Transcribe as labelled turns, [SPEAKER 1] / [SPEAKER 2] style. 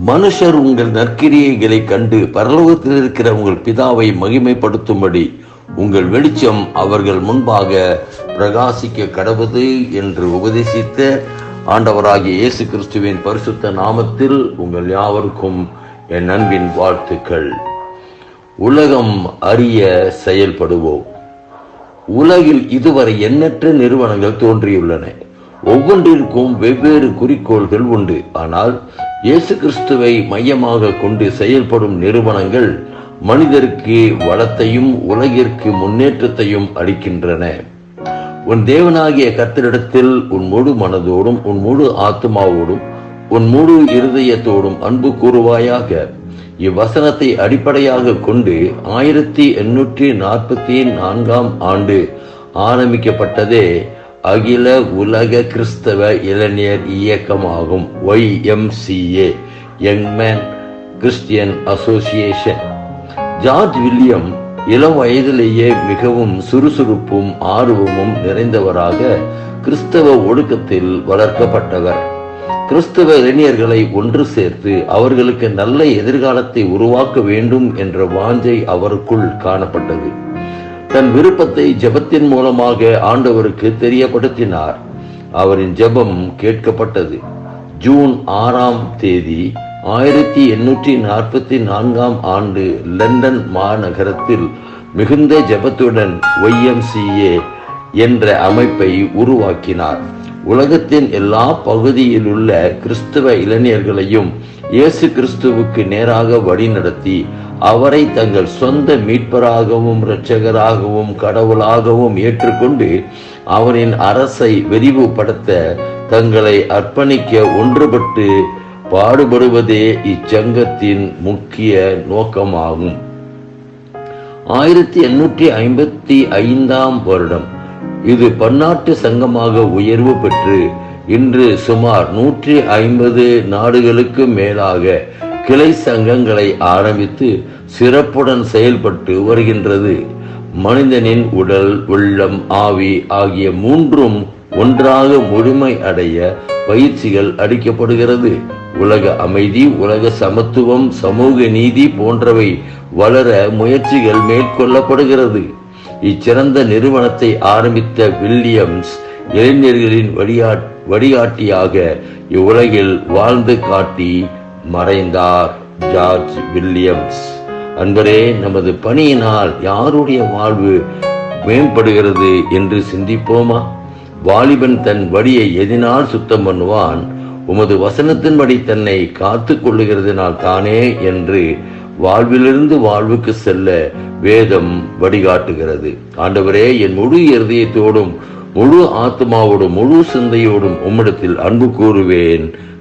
[SPEAKER 1] மனுஷர் உங்கள் நற்கிரியைகளை கண்டு பரலோகத்தில் இருக்கிற உங்கள் பிதாவை மகிமைப்படுத்தும்படி உங்கள் வெளிச்சம் அவர்கள் முன்பாக பிரகாசிக்க கடவுது என்று உபதேசித்த ஆண்டவராகிய இயேசு கிறிஸ்துவின் பரிசுத்த நாமத்தில் உங்கள் யாவருக்கும் என் அன்பின் வாழ்த்துக்கள். உலகம் அறிய செயல்படுவோம். உலகில் இதுவரை எண்ணற்ற நிறுவனங்கள் தோன்றியுள்ளன. ஒவ்வொன்றிற்கும் வெவ்வேறு குறிக்கோள்கள் உண்டு. ஆனால் இயேசு கிறிஸ்துவை மையமாக கொண்டு செயல்படும் நிறுவனங்கள் மனிதருக்கு வளத்தையும் உலகிற்கு முன்னேற்றத்தையும் அளிக்கின்றன. உன் தேவனாகிய கத்தரிடத்தில் உன் முழு மனதோடும் உன் முழு ஆத்மாவோடும் உன் முழு இருதயத்தோடும் அன்பு கூறுவாயாக. இவ்வசனத்தை அடிப்படையாக கொண்டு ஆயிரத்தி எண்ணூற்றி நாற்பத்தி நான்காம் ஆண்டு ஆரம்பிக்கப்பட்டதே அகில உலக கிறிஸ்தவ இளைஞர் இயக்கமாகும் ஒய்எம்சிஏ யங்மேன் கிறிஸ்டியன் அசோசியேஷன் ஜார்ஜ் வில்லியம் இளம் வயதிலேயே மிகவும் சுறுசுறுப்பும் ஆர்வமும் நிறைந்தவராக கிறிஸ்தவ ஒடுக்கத்தில் வளர்க்கப்பட்டவர். கிறிஸ்தவ இளைஞர்களை ஒன்று சேர்த்து அவர்களுக்கு நல்ல எதிர்காலத்தை உருவாக்க வேண்டும் என்ற வாஞ்சை அவருக்குள் காணப்பட்டது. தன் விருப்பத்தை ஜெபத்தின் மூலமாக ஆண்டவருக்கு தெரியப்படுத்தினார். அவரின் ஜெபம் கேட்கப்பட்டது. ஜூன் ஆறாம் தேதி ஆயிரத்தி எண்ணூற்றி நாற்பத்தி நான்காம் ஆண்டு லண்டன் மாநகரத்தில் மிகுந்த ஜெபத்துடன் ஒய்எம்சிஏ என்ற அமைப்பை உருவாக்கினார். உலகத்தின் எல்லா பகுதியில் உள்ள கிறிஸ்தவ இளைஞர்களையும் இயேசு கிறிஸ்துவுக்கு நேராக வழிநடத்தி அவரை தங்கள் சொந்த மீட்பராகவும் இரட்சகராகவும் கடவுளாகவும் ஏற்றுக்கொண்டு அவரின் அரசை விரிவுபடுத்த தங்களை அர்ப்பணிக்க ஒன்றுபட்டு பாடுபடுவதே இச்சங்கத்தின் முக்கிய நோக்கமாகும். ஆயிரத்தி எண்ணூற்றி ஐம்பத்தி ஐந்தாம் வருடம். இது பன்னாட்டு சங்கமாக உயர்வு பெற்று இன்று சுமார் நூற்றி ஐம்பது நாடுகளுக்கு மேலாக கிளை சங்கங்களை ஆரம்பித்து சிறப்புடன் செயல்பட்டு வருகின்றது. மனிதனின் உடல் உள்ளம் ஆவி ஆகிய மூன்றும் ஒன்றாக முழுமை அடைய பயிற்சிகள் அளிக்கப்படுகிறது. உலக அமைதி உலக சமத்துவம் சமூக நீதி போன்றவை வளர முயற்சிகள் மேற்கொள்ளப்படுகிறது. இச்சிறந்த நிறுவனத்தை ஆரம்பித்த வில்லியம்ஸ் இளைஞர்களின் வழியா வழிகாட்டியாக இவ்வுலகில் வாழ்ந்து காட்டி மறைந்தார் ஜார்ஜ் வில்லியம்ஸ். அன்பரே நமது பணியினால் யாருடைய வாழ்வு மேம்படுகிறது என்று சிந்திப்போமா? வாலிபன் தன் வடியை எதினால் சுத்தம் பண்ணுவான் உமது வசனத்தின்படி தன்னை காத்து கொள்ளுகிறதுனால் தானே என்று வாழ்விலிருந்து வாழ்வுக்கு செல்ல வேதம் வழிகாட்டுகிறது. ஆண்டவரே என் முழு இருதயத்தோடும் முழு ஆத்மாவோடும் முழு சிந்தையோடும் உம்மிடத்தில் அன்பு கூறுவேன்.